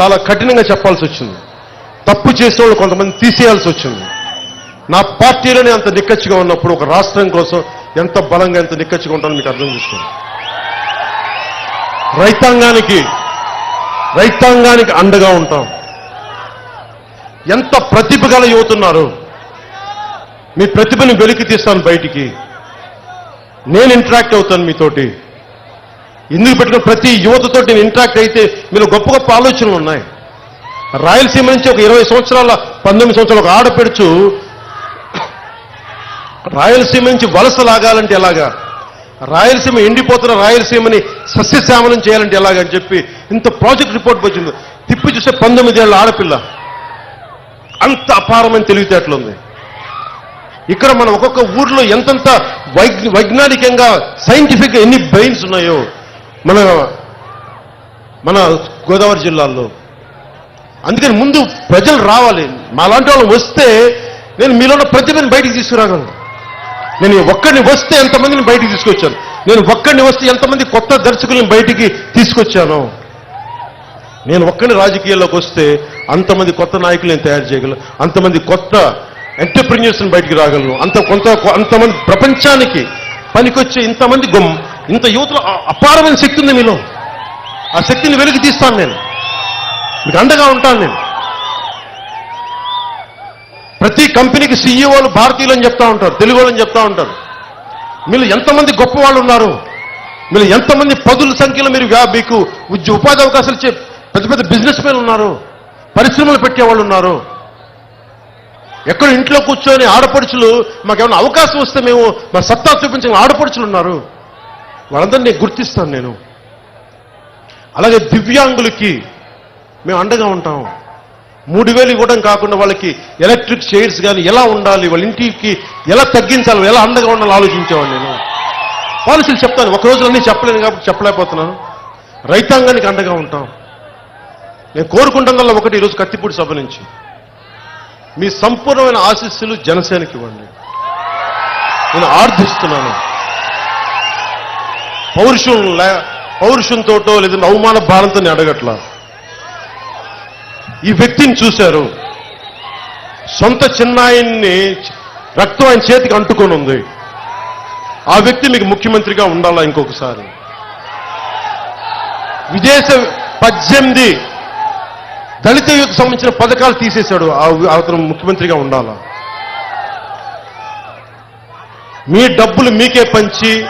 చాలా కఠినంగా చెప్పాల్సి వచ్చింది. తప్పు చేసే వాళ్ళు కొంతమంది తీసేయాల్సి వచ్చింది. నా పార్టీలోనే అంత నిక్కచ్చిగా ఉన్నప్పుడు ఒక రాష్ట్రం కోసం ఎంత బలంగా ఎంత నిక్కచ్చిగా ఉంటానో మీకు అర్థం చేసుకోండి. రైతాంగానికి రైతాంగానికి అండగా ఉంటాం. ఎంత ప్రతిభ గల యువతున్నారు. మీ ప్రతిభని వెలికి తీస్తాను బయటికి. నేను ఇంటరాక్ట్ అవుతాను మీతోటి. ఎందుకు పెట్టుకున్న ప్రతి యువతతో నేను ఇంటరాక్ట్ అయితే మీరు గొప్ప గొప్ప ఆలోచనలు ఉన్నాయి. రాయలసీమ నుంచి ఒక ఇరవై సంవత్సరాల పంతొమ్మిది సంవత్సరాలు ఒక ఆడపెడుచు రాయలసీమ నుంచి వలస లాగాలంటే ఎలాగా? రాయలసీమ ఎండిపోతున్న రాయలసీమని సస్యశ్యామలం చేయాలంటే ఎలాగా అని చెప్పి ఇంత ప్రాజెక్ట్ రిపోర్ట్ వచ్చింది. తిప్పి చూస్తే పంతొమ్మిది ఏళ్ళ ఆడపిల్ల. అంత అపారమైన తెలివితేటలుంది ఇక్కడ మనం ఒక్కొక్క ఊర్లో ఎంతంత వైజ్ వైజ్ఞానికంగా సైంటిఫిక్గా ఎన్ని బ్రెయిన్స్ ఉన్నాయో మన మన గోదావరి జిల్లాల్లో. అందుకని ముందు ప్రజలు రావాలి. మా లాంటి వాళ్ళు వస్తే నేను మీలో ఉన్న ప్రతిభని బయటికి తీసుకురాగలను. నేను ఒక్కడిని వస్తే ఎంతమందిని బయటికి తీసుకొచ్చాను? నేను ఒక్కడిని వస్తే ఎంతమంది కొత్త దర్శకులను బయటికి తీసుకొచ్చాను? నేను ఒక్కడిని రాజకీయాల్లోకి వస్తే అంతమంది కొత్త నాయకులు నేను తయారు చేయగలను. అంతమంది కొత్త ఎంటర్ప్రిన్యూర్స్ని బయటికి రాగలను. అంత కొంత అంతమంది ప్రపంచానికి పనికొచ్చే ఇంతమంది గుమ్ ఇంత యువతలో అపారమైన శక్తి ఉంది మీలో. ఆ శక్తిని వెలికి తీస్తాను నేను. మీకు అండగా ఉంటాను నేను. ప్రతి కంపెనీకి సీఈఓలు భారతీయులు అని చెప్తా ఉంటారు తెలుగు వాళ్ళని చెప్తా ఉంటారు. మీరు ఎంతమంది గొప్ప వాళ్ళు ఉన్నారు? మీరు ఎంతమంది పదుల సంఖ్యలో మీరు మీకు ఉద్యోగ ఉపాధి అవకాశాలు ఇచ్చే పెద్ద పెద్ద బిజినెస్ మెన్ ఉన్నారు? పరిశ్రమలు పెట్టేవాళ్ళు ఉన్నారు? ఎక్కడ ఇంట్లో కూర్చొని ఆడపడుచులు మాకేమైనా అవకాశం వస్తే మేము మా సత్తా చూపించిన ఆడపడుచులు ఉన్నారు? వాళ్ళందరినీ గుర్తిస్తాను నేను. అలాగే దివ్యాంగులకి మేము అండగా ఉంటాం. మూడు వేలు ఇవ్వడం కాకుండా వాళ్ళకి ఎలక్ట్రిక్ చైర్స్ కానీ ఎలా ఉండాలి వాళ్ళ ఇంటికి ఎలా తగ్గించాలి ఎలా అండగా ఉండాలి ఆలోచించేవాడు నేను. పాలసీలు చెప్తాను. ఒక చెప్పలేను కాబట్టి చెప్పలేకపోతున్నాను. రైతాంగానికి అండగా ఉంటాం. నేను కోరుకుంటున్నల్లా ఒకటి ఈరోజు కత్తిపూడి సభ నుంచి. మీ సంపూర్ణమైన ఆశీస్సులు జనసేనకి ఇవ్వండి. నేను ఆర్థిస్తున్నాను. పౌరుషం లే పౌరుషంతోటో లేదంటే అవమాన భారంతో నేను అడగట్లా. ఈ వ్యక్తిని చూశారు. సొంత చిన్నాయన్ని రక్తం ఆయన చేతికి అంటుకొని ఉంది. ఆ వ్యక్తి మీకు ముఖ్యమంత్రిగా ఉండాలా ఇంకొకసారి? విదేశ పద్దెనిమిది దళిత యుద్ధ సంబంధించిన పథకాలు తీసేశాడు ఆ- అతను ముఖ్యమంత్రిగా ఉండాలా? మీ డబ్బులు మీకే పంచి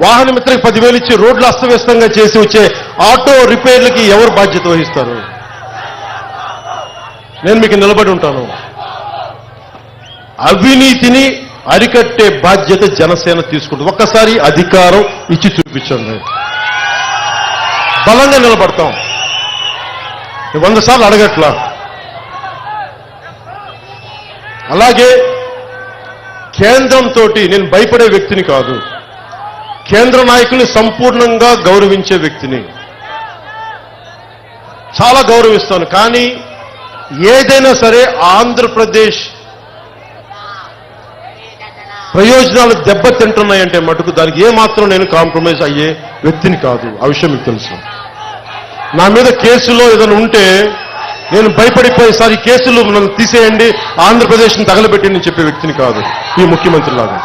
వాహన మిత్రకి పదివేలు ఇచ్చి రోడ్లు అస్తవ్యస్తంగా చేసి వచ్చే ఆటో రిపేర్లకి ఎవరు బాధ్యత వహిస్తారు? నేను మీకు నిలబడి ఉంటాను. అవినీతిని అరికట్టే బాధ్యత జనసేన తీసుకుంటుంది. ఒక్కసారి అధికారం ఇచ్చి చూపించండి. బలంగా నిలబడతాం. వంద సార్లు అడగట్లా. అలాగే కేంద్రంతో నేను భయపడే వ్యక్తిని కాదు. కేంద్ర నాయకుల్ని సంపూర్ణంగా గౌరవించే వ్యక్తిని. చాలా గౌరవిస్తాను కానీ ఏదైనా సరే ఆంధ్రప్రదేశ్ ప్రయోజనాలు దెబ్బతింటున్నాయంటే మటుకు దానికి ఏమాత్రం నేను కాంప్రమైజ్ అయ్యే వ్యక్తిని కాదు. ఆ విషయం మీకు తెలుసు. నా మీద కేసులో ఏదైనా ఉంటే నేను భయపడిపోయేసారి కేసులు నన్ను తీసేయండి ఆంధ్రప్రదేశ్ని తగలబెట్టి నేను చెప్పే వ్యక్తిని కాదు ఈ ముఖ్యమంత్రి లాగా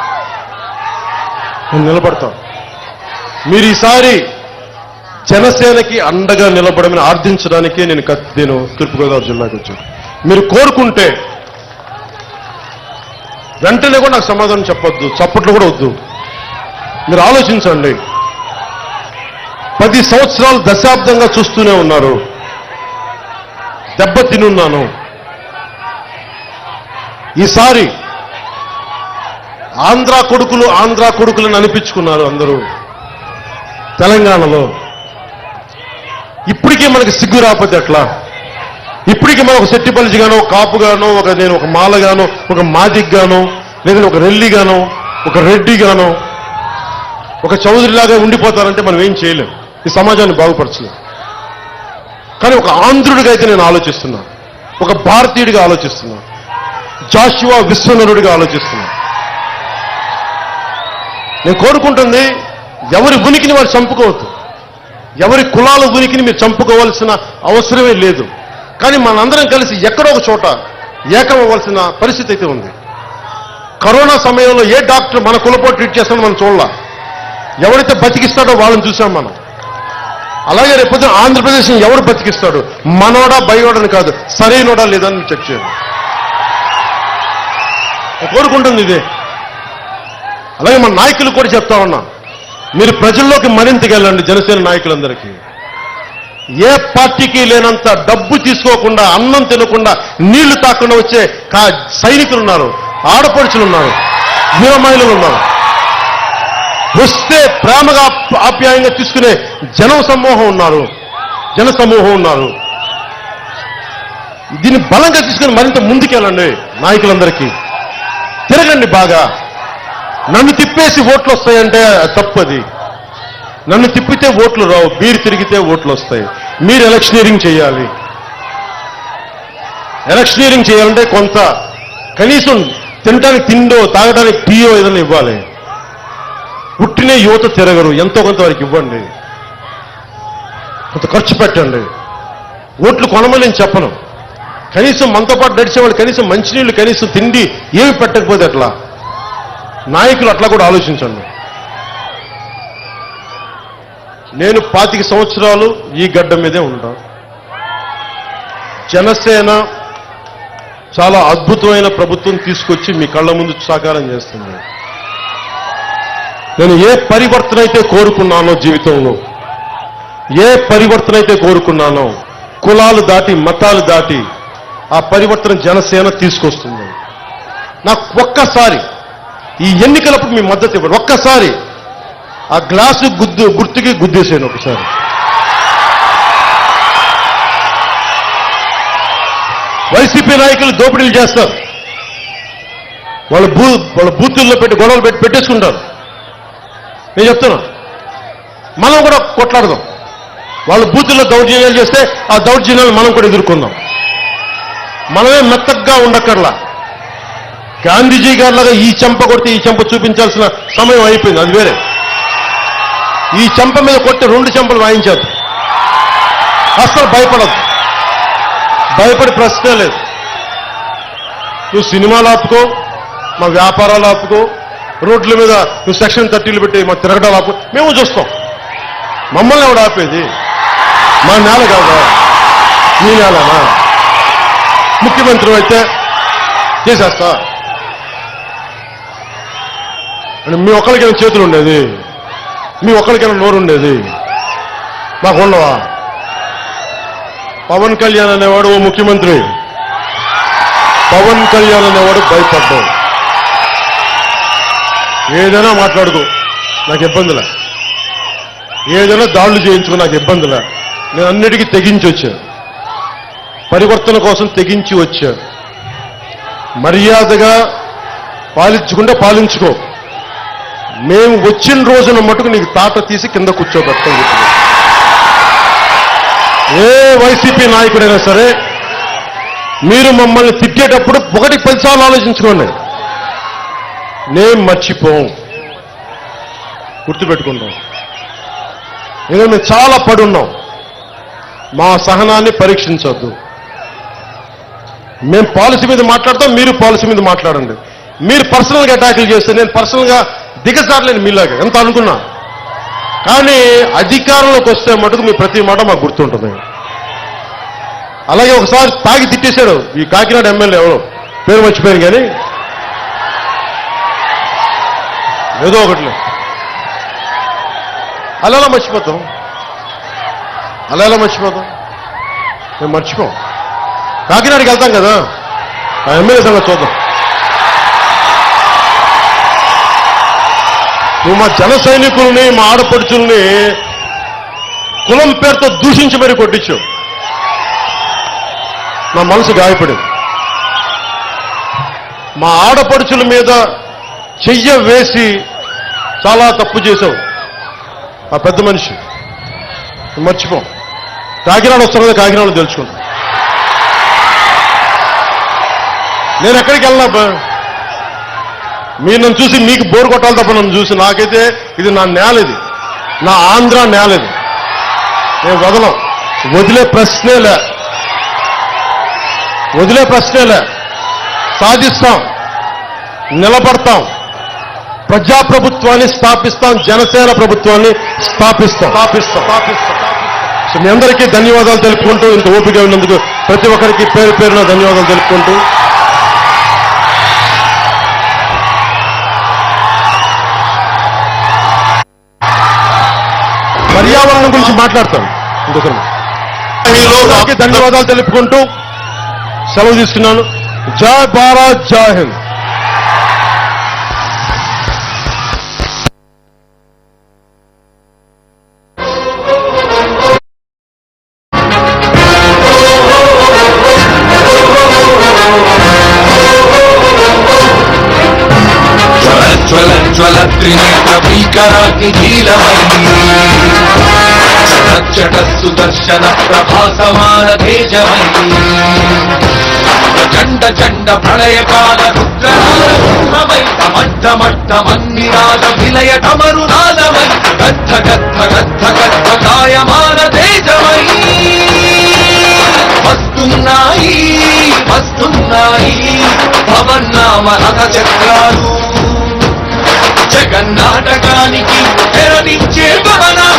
నేను నిలబడతాను మీరు ఈసారి జనసేనకి అండగా నిలబడమని ఆర్థించడానికే నేను నేను తూర్పుగోదావరి జిల్లాకి వచ్చాను. మీరు కోరుకుంటే వెంటనే కూడా నాకు సమాధానం చెప్పొద్దు చప్పట్లు కూడా వద్దు. మీరు ఆలోచించండి. పది సంవత్సరాలు దశాబ్దంగా చూస్తూనే ఉన్నారు. దెబ్బ తినున్నాను ఈసారి ఆంధ్ర కొడుకులు ఆంధ్ర కొడుకులను అనిపించుకున్నారు అందరూ. తెలంగాణలో ఇప్పటికీ మనకి సిగ్గు రాకపోతే ఎట్లా? ఇప్పటికీ మనం ఒక సెట్టిపల్లి గానో ఒక కాపు గానో ఒక నేను ఒక మాల గానో ఒక మాదిక్ గానో లేదంటే ఒక రెల్లి గానో ఒక రెడ్డి గానో ఒక చౌదరిలాగా ఉండిపోతారంటే మనం ఏం చేయలేం. ఈ సమాజాన్ని బాగుపరచలేం. కానీ ఒక ఆంధ్రుడిగా అయితే నేను ఆలోచిస్తున్నా. ఒక భారతీయుడిగా ఆలోచిస్తున్నా. జాషువా విశ్వనరుడిగా ఆలోచిస్తున్నా. నేను కోరుకుంటుంది ఎవరి ఉనికిని వారు చంపుకోవద్దు. ఎవరి కులాల ఉనికిని మీరు చంపుకోవాల్సిన అవసరమే లేదు. కానీ మనందరం కలిసి ఎక్కడో ఒక చోట ఏకమవ్వాల్సిన పరిస్థితి అయితే ఉంది. కరోనా సమయంలో ఏ డాక్టర్ మన కులపో ట్రీట్ చేస్తాడో మనం చూడాల. ఎవరైతే బతికిస్తాడో వాళ్ళని చూసాం మనం. అలాగే రేపొద్దున ఆంధ్రప్రదేశ్ని ఎవరు బతికిస్తాడు? మనోడా బయోడని కాదు సరైనోడా లేదని చెక్ చేయండి. కోరుకుంటుంది ఇదే. అలాగే మన నాయకులు కూడా చెప్తా ఉన్నా. మీరు ప్రజల్లోకి మరింత వెళ్ళండి జనసేన నాయకులందరికీ. ఏ పార్టీకి లేనంత డబ్బు తీసుకోకుండా అన్నం తినకుండా నీళ్ళు తాకుండా వచ్చే కా సైనికులు ఉన్నారు ఆడపడుచులు ఉన్నారు వీరమహిళలు ఉన్నారు. వస్తే ప్రేమగా ఆప్యాయంగా తీసుకునే జన సమూహం ఉన్నారు జన సమూహం ఉన్నారు. దీన్ని బలంగా తీసుకుని మరింత ముందుకెళ్ళండి నాయకులందరికీ. తిరగండి బాగా. నన్ను తిప్పేసి ఓట్లు వస్తాయంటే తప్పది. నన్ను తిప్పితే ఓట్లు రావు మీరు తిరిగితే ఓట్లు వస్తాయి మీరు ఎలక్షనీరింగ్ చేయాలి. ఎలక్షనీరింగ్ చేయాలంటే కొంత కనీసం తినడానికి తిండో తాగడానికి టీయో ఏదైనా ఇవ్వాలి. పుట్టినే యువత తిరగరు ఎంతో కొంత వారికి ఇవ్వండి. కొంత ఖర్చు పెట్టండి. ఓట్లు కొనమని నేను చెప్పను. కనీసం మనతో పాటు నడిచేవాళ్ళు కనీసం మంచినీళ్ళు కనీసం తిండి ఏమి పెట్టకపోతే అట్లా? నాయకులు అట్లా కూడా ఆలోచించండి. నేను పాతిక సంవత్సరాలు ఈ గడ్డ మీదే ఉంటా జనసేన చాలా అద్భుతమైన ప్రభుత్వం తీసుకొచ్చి మీ కళ్ళ ముందు సాకారం చేస్తుంది. నేను ఏ పరివర్తన అయితే కోరుకున్నానో జీవితంలో ఏ పరివర్తన అయితే కోరుకున్నానో కులాలు దాటి మతాలు దాటి ఆ పరివర్తన జనసేన తీసుకొస్తుంది. నాకు ఒక్కసారి ఈ ఎన్నికలప్పుడు మీ మద్దతు ఇవ్వండి ఒక్కసారి ఆ గ్లాసు గుద్దు గుర్తుకి గుద్దేసాను ఒకసారి. వైసీపీ నాయకులు దోపిడీలు చేస్తారు. వాళ్ళ బూ వాళ్ళ బూతుల్లో పెట్టి గొడవలు పెట్టి పెట్టేసుకుంటారు. నేను చెప్తున్నా. మనం కూడా కొట్లాడదాం. వాళ్ళు బూతుల్లో దౌర్జన్యాలు చేస్తే ఆ దౌర్జన్యాలు మనం కూడా ఎదుర్కొందాం. మనమే మెత్తగ్గా ఉండక్కర్లా. గాంధీజీ గారిలాగా ఈ చెంప కొడితే ఈ చెంప చూపించాల్సిన సమయం అయిపోయింది. అది వేరే. ఈ చెంప మీద కొట్టి రెండు చెంపలు వాయించారు. అస్సలు భయపడదు భయపడి ప్రశ్నే లేదు. నువ్వు సినిమాలు ఆపుకో మా వ్యాపారాలు ఆపుకో రోడ్ల మీద నువ్వు సెక్షన్ థర్టీలు పెట్టి మా తిరగడాలు ఆపు. మేము చూస్తాం. మమ్మల్ని ఎవడు ఆపేది? మా నేల కాదా? మీ నేలనా? ముఖ్యమంత్రి అయితే చేసేస్తా. అంటే మీ ఒక్కరికైనా చేతులు ఉండేది? మీ ఒక్కరికైనా నోరు ఉండేది? మాకు ఉండవా? పవన్ కళ్యాణ్ అనేవాడు ఓ ముఖ్యమంత్రి. పవన్ కళ్యాణ్ అనేవాడు భయపడ్డాడు. ఏదైనా మాట్లాడుకో నాకు ఇబ్బందిలే. ఏదైనా దాడులు చేయించుకో నాకు ఇబ్బందిలే. నేను అన్నిటికీ తెగించి వచ్చా. పరివర్తన కోసం తెగించి వచ్చా. మర్యాదగా పాలించుకుంటే పాలించుకో. మేము వచ్చిన రోజున మటుకు నీకు తాట తీసి కింద కూర్చోబెట్టం ఏ వైసీపీ నాయకుడైనా సరే మీరు మమ్మల్ని తిట్టేటప్పుడు ఒకటి పదిసార్లు ఆలోచించుకోండి. నేను మర్చిపోం గుర్తుపెట్టుకుంటాం ఏదో మేము చాలా పడున్నాం. మా సహనాన్ని పరీక్షించొద్దు. మేము పాలసీ మీద మాట్లాడతాం మీరు పాలసీ మీద మాట్లాడండి. మీరు పర్సనల్గా అటాకులు చేస్తే నేను పర్సనల్గా దిగజారలేని మీలాగా ఎంత అనుకున్నా. కానీ అధికారంలోకి వస్తే మటుకు మీ ప్రతి మాట మాకు గుర్తుంటుంది. అలాగే ఒకసారి తాగి తిట్టేశాడు ఈ కాకినాడ ఎమ్మెల్యే ఎవరు పేరు మర్చిపోయాను కానీ. ఏదో ఒకటి అలా ఎలా మర్చిపోతాం. అలా ఎలా మర్చిపోతాం. మేము మర్చిపోం. కాకినాడకి వెళ్తాం కదా. ఆ ఎమ్మెల్యే సంగతి చూద్దాం. నువ్వు మా జన సైనికుల్ని మా ఆడపడుచుల్ని కులం పేరుతో దూషించి మరీ కొట్టించావు. నా మనసు గాయపడింది. మా ఆడపడుచుల మీద చెయ్య వేసి చాలా తప్పు చేశావు. ఆ పెద్ద మనిషి. మర్చిపోం. కాకినాడ వస్తున్నది కదా కాకినాడలో తెలుసుకుంటాం. నేను ఎక్కడికి వెళ్ళినా బా మీరు నన్ను చూసి మీకు బోర్ కొట్టాలి తప్ప నన్ను చూసి నాకైతే ఇది నా నేల ఇది. నా ఆంధ్ర నేల ఇది. మేము వదలం వదిలే ప్రశ్నేలే వదిలే ప్రశ్నేలే సాధిస్తాం. నిలబడతాం. ప్రజాప్రభుత్వాన్ని స్థాపిస్తాం. జనసేన ప్రభుత్వాన్ని స్థాపిస్తాం. స్థాపిస్తాం. స్థాపిస్తాం. సో మీ అందరికీ ధన్యవాదాలు తెలుపుకుంటూ ఇంత ఓపిక ఉన్నందుకు ప్రతి ఒక్కరికి పేరు పేరున ధన్యవాదాలు తెలుపుకుంటూ పర్యావరణం గురించి మాట్లాడతాం. ఇంకొకరు. అందరికీ ధన్యవాదాలు తెలుపుకుంటూ సెలవు తీసుకున్నాను జై భారత్ జై హింద్. జ్వల త్రినేత్ర భీకరాగ్ని సుదర్శన ప్రభాసమాన తేజమణి చండ చండ ప్రళయకాల రుద్రమై మడ్డ మన్నిరాజ విలయ తమరునాదమై గద్ధ గద్ధ గద్ధ గద్ధ కాయమాన తేజమై వస్తున్నాయి వస్తున్నాయి భవన్నామ రథ చక్రాలు జగన్నాటకానికి తెరనిచ్చే భవనా